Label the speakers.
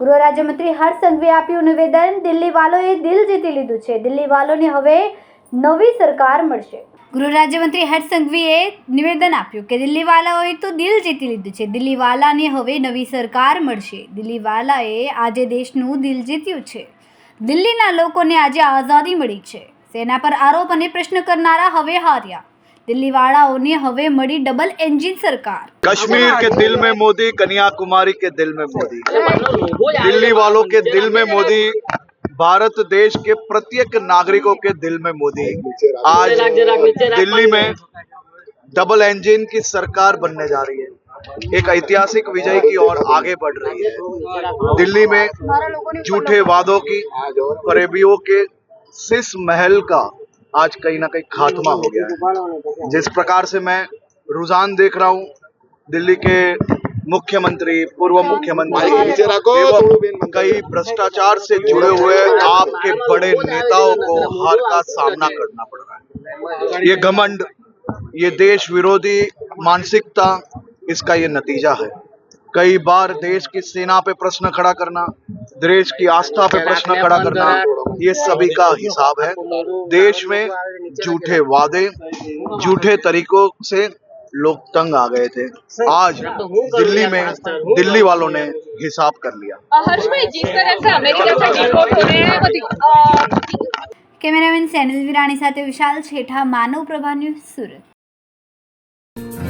Speaker 1: ગૃહ રાજ્યમંત્રી હર્ષ સંઘવીએ આપ્યું નિવેદન દિલ્હી વાલોએ દિલ જીતી લીધું છે. દિલ્હી વાલોને હવે નવી સરકાર મળશે. ગૃહ રાજ્યમંત્રી હર્ષ સંઘવીએ નિવેદન આપ્યું કે દિલ્હી વાલાઓએ તો દિલ જીતી લીધું છે. દિલ્હી વાલાને હવે નવી સરકાર મળશે. દિલ્હી વાલાએ આજે દેશનું દિલ જીત્યું છે. દિલ્હીના લોકોને આજે આઝાદી મળી છે. સેના પર આરોપ અને પ્રશ્ન કરનારા હવે હાર્યા. દિલ્હીવાળાઓને હવે મળી ડબલ એન્જિન સરકાર
Speaker 2: कश्मीर के दिल में मोदी कन्याकुमारी के दिल में मोदी दिल्ली वालों के दिल में मोदी भारत देश के प्रत्येक नागरिकों के दिल में मोदी आज दिल्ली में डबल इंजन की सरकार बनने जा रही है एक ऐतिहासिक विजय की ओर आगे बढ़ रही है दिल्ली में झूठे वादों की फरेबियों के शीश महल का आज कहीं ना कहीं खात्मा हो गया है। जिस प्रकार से मैं रुझान देख रहा हूँ दिल्ली के मुख्यमंत्री पूर्व मुख्यमंत्री कई भ्रष्टाचार से जुड़े हुए आपके बड़े नेताओं को हार का सामना करना पड़ रहा है। ये घमंड ये देश विरोधी मानसिकता इसका ये नतीजा है। कई बार देश की सेना पे प्रश्न खड़ा करना देश की आस्था पे प्रश्न खड़ा करना ये सभी का हिसाब है देश में झूठे वादे झूठे तरीकों से लोग तंग आ गए थे आज दिल्ली में दिल्ली वालों ने हिसाब कर लिया
Speaker 3: अ, हर्ष भाई जिस तरह से अमेरिका से डिपोर्ट हो रहे हैं वो दिख- अ,
Speaker 1: કેમેરામેન સેનિલ વિરાણી સાથે વિશાલ છેઠા માનવ પ્રભા ન્યૂઝ સુરત